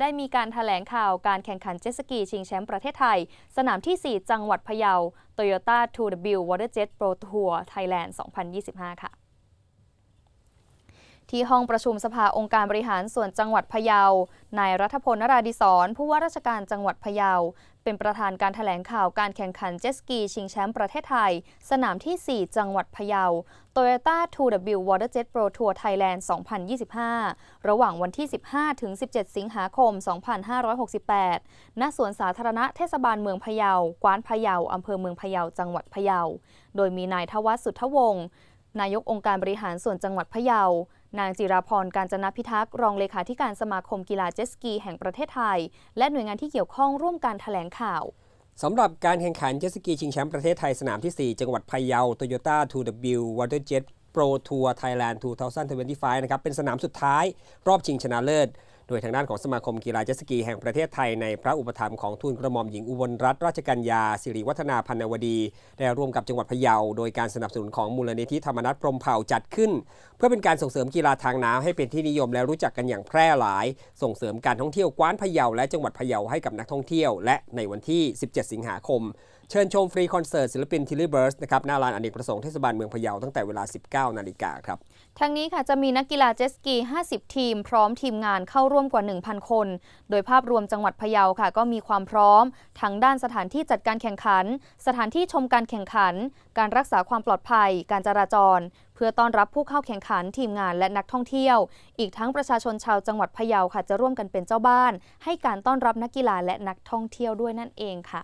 ได้มีการถแถลงข่าวการแข่งขันเจ็ตสกีชิงแชมป์ประเทศไทย สนามที่ 4 จังหวัดพะเยา Toyota 2W Waterjet Pro Tour Thailand 2025 ค่ะ ที่ห้องประชุมสภาองค์การบริหารส่วนจังหวัดพะเยา นายรัฐพลนราดิศรผู้ว่าราชการจังหวัดพะเยา เป็นประธานการถแถลงข่าวการแข่งขันเจสกี ชิงแชมป์ประเทศไทย สนามที่ 4 จังหวัดพะเยา Toyota 2W Waterjet Pro Tour Thailand 2025 ระหว่างวันที่ 15 ถึง 17 สิงหาคม 2568 ณ สวนสาธารณะเทศบาลเมืองพะเยา กวานพะเยา อำเภอเมืองพะเยา จังหวัดพะเยา โดยมีนายทวัฒสุทธวงศ์ นายกองค์การบริหารส่วนจังหวัดพะเยา นางจิราพรการจนพิทักษ์รองเลขาธิการสมาคมกีฬาเจสกีแห่งประเทศไทย และหน่วยงานที่เกี่ยวข้องร่วมการแถลงข่าวสำหรับการแข่งขันเจสกีชิงแชมป์ประเทศไทยสนามที่ 4 จังหวัดพะเยาโตโยต้า 2W Waterjet Pro Tour Thailand 2025 นะครับ เป็นสนามสุดท้ายรอบชิงชนะเลิศ โดยทางด้านของสมาคมกีฬาเจสกีแห่งประเทศไทยในพระอุปถัมภ์ของทูลกระหม่อมหญิงอุบลรัตนราชกัญญาสิริวัฒนาพันนวดี ได้ร่วมกับจังหวัดพะเยา โดยการสนับสนุนของมูลนิธิธรรมนัฐพรมเผ่าจัดขึ้น เพื่อเป็นการส่งเสริมกีฬาทางน้ำให้เป็นที่นิยมและรู้จักกันอย่างแพร่หลาย ส่งเสริมการท่องเที่ยวกว้านพะเยาและจังหวัดพะเยาให้กับนักท่องเที่ยว และในวันที่ 17 สิงหาคมเชิญชมฟรีคอนเสิร์ตศิลปินทิลลี่เบิร์สนะครับหน้าลานอเนกประสงค์เทศบาลเมืองพะเยาตั้งแต่เวลา 19 นาฬิกาครับ ทั้งนี้ค่ะจะมีนักกีฬาเจสกี 50 ทีม พร้อมทีมงานเข้าร่วมกว่า 1,000 คน โดยภาพรวมจังหวัดพะเยาค่ะ ก็มีความพร้อมทั้งด้านสถานที่จัดการแข่งขัน สถานที่ชมการแข่งขัน การรักษาความปลอดภัย การจราจร เพื่อต้อนรับผู้เข้าแข่งขันทีมงานและนักท่องเที่ยว อีกทั้งประชาชนชาวจังหวัดพะเยาค่ะ จะร่วมกันเป็นเจ้าบ้าน ให้การต้อนรับนักกีฬาและนักท่องเที่ยวด้วยนั่นเองค่ะ